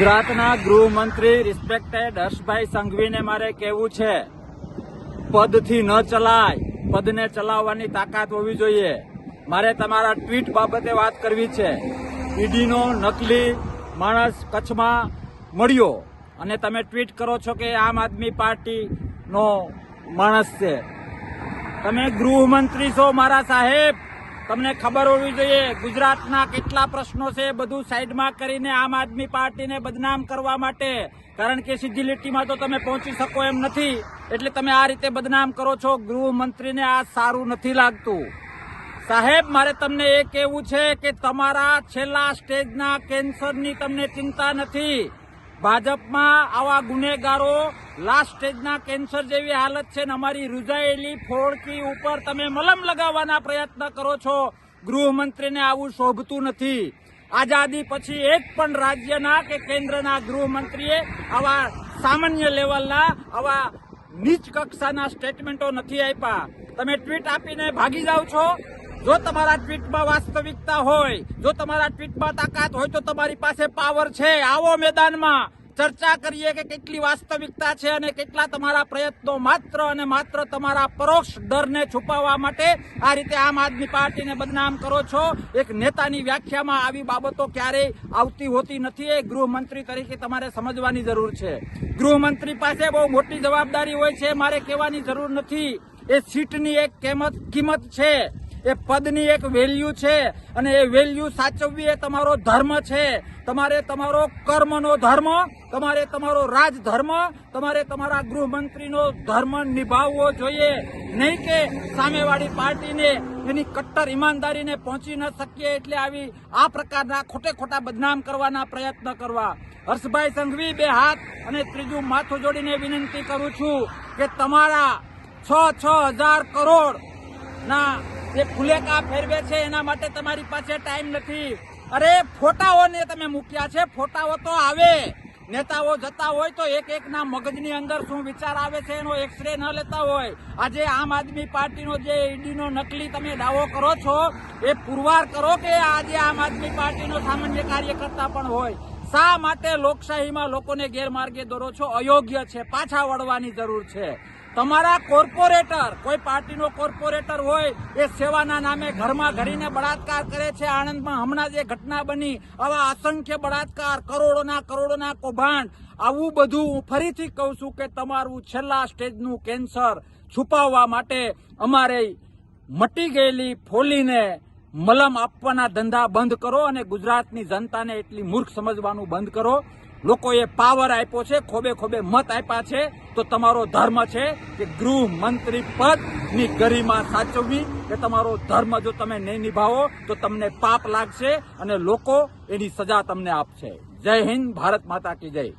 ગુજરાતના ગૃહમંત્રી રિસ્પેક્ટેડ હર્ષભાઈ સંઘવીને મારે કહેવું છે, પદથી ન ચલાય, પદને ચલાવવાની તાકાત હોવી જોઈએ. મારે તમારા ટ્વીટ બાબતે વાત કરવી છે. ઈડીનો નકલી માણસ કચ્છમાં મળ્યો અને તમે ટ્વીટ કરો છો કે આમ આદમી પાર્ટીનો માણસ છે. તમે ગૃહમંત્રી છો મારા સાહેબ. તમને ખબર હોવી જોઈએ, ગુજરાતના કેટલા પ્રશ્નો છે બધું સાઈડમાં કરીને આમ આદમી પાર્ટીને બદનામ કરવા માટે. કારણ કે સીધી લીટીમાં તો તમે પહોંચી શકો એમ નથી. એટલે તમે આ રીતે બદનામ કરો છો, ગૃહમંત્રીને આ સારું નથી લાગતું. સાહેબ, મારે તમને એ કહેવું છે કે તમારા છેલ્લા સ્ટેજના કેન્સરની તમને ચિંતા નથી. ભાજપમાં આવા ગુનેગારો લાસ્ટ સ્ટેજના કેન્સર જેવી હાલત છે ને અમારી રૂઝાયેલી ફોડકી ઉપર તમે મલમ લગાવવાના પ્રયત્ન કરો છો. ગૃહમંત્રીને આવું શોભતું નથી. આઝાદી પછી એક પણ રાજ્યના કે કેન્દ્રના ગૃહમંત્રીએ આવા સામાન્ય લેવલના આવા નીચ કક્ષાના સ્ટેટમેન્ટો નથી આપ્યા. તમે ટ્વીટ આપીને ભાગી જાઓ છો? જો તમારા ટ્વીટમાં વાસ્તવિકતા હોય, જો તમારા ટ્વીટમાં તાકાત હોય, તો તમારી પાસે પાવર છે. આવો મેદાનમાં ચર્ચા કરીએ કે કેટલી વાસ્તવિકતા છે અને કેટલા તમારા પ્રયત્નો માત્ર અને માત્ર તમારા પરોક્ષ ડરને છુપાવવા માટે આ રીતે આમ આદમી પાર્ટીને બદનામ કરો છો. એક નેતાની વ્યાખ્યામાં આવી બાબતો ક્યારેય આવતી હોતી નથી. એ ગૃહમંત્રી તરીકે તમારે સમજવાની જરૂર છે. ગૃહમંત્રી પાસે બહુ મોટી જવાબદારી હોય છે. મારે કહેવાની જરૂર નથી. એ સીટની એક કિંમત કિંમત છે. એ પદની એક વેલ્યુ છે અને એ વેલ્યુ સાચવવી એ તમારો ધર્મ છે. તમારે તમારો કર્મનો ધર્મ, તમારે તમારો રાજધર્મ, તમારે તમારા ગૃહમંત્રીનો ધર્મ નિભાવવો જોઈએ. નહીં કે સામેવાળી પાર્ટીને, એની કટ્ટર ઈમાનદારીને પહોંચી ન શકીએ એટલે આવી આ પ્રકારના ખોટે ખોટા બદનામ કરવાના પ્રયત્ન કરવા. હર્ષભાઈ સંઘવી, બે હાથ અને ત્રીજું માથું જોડીને વિનંતી કરું છું કે તમારા છ છ હજાર કરોડ ના જે ફુલેકા ફેરવે છે, એના માટે તમારી પાસે ટાઈમ નથી. અરે, ફોટાઓને તમે મૂક્યા છે, ફોટાઓ તો આવે. નેતાઓ જતા હોય તો એક એક ના મગજની અંદર શું વિચાર આવે છે એનો એક્સરે ન લેતા હોય. આજે આમ આદમી પાર્ટીનો જે ઈડીનો નકલી તમે દાવો કરો છો, એ પુરવાર કરો કે આજે આમ આદમી પાર્ટીનો સામાન્ય કાર્યકર્તા પણ હોય. શા માટે લોકશાહીમાં લોકોને ગેરમાર્ગે દોરો છો? અયોગ્ય છે, પાછા વળવાની જરૂર છે. તમારા કોર્પોરેટર, કોઈ પાર્ટીનો કોર્પોરેટર હોય, એ સેવાના નામે ઘરમાં ઘડીને બળાત્કાર કરે છે. આણંદમાં હમણાં જે ઘટના બની. આવા અસંખ્ય બળાત્કાર, કરોડોના કરોડોના કૌભાંડ. આવું બધું હું ફરીથી કહું છું કે તમારું છેલ્લા સ્ટેજનું કેન્સર છુપાવવા માટે અમારે મટી ગયેલી ફોલીને મલમ આપવાના ધંધા બંધ કરો અને ગુજરાતની જનતાને એટલી મૂર્ખ સમજવાનું બંધ કરો. લોકોએ પાવર આપ્યો છે, ખોબે ખોબે મત આપ્યા છે. તો તમારો ધર્મ છે કે ગૃહ મંત્રી પદની ગરિમા સાચવવી. કે તમારો ધર્મ જો તમે નહીં નિભાવો, તો તમને પાપ લાગશે અને લોકો એની સજા તમને આપશે. જય હિન્દ, ભારત માતા કી જય.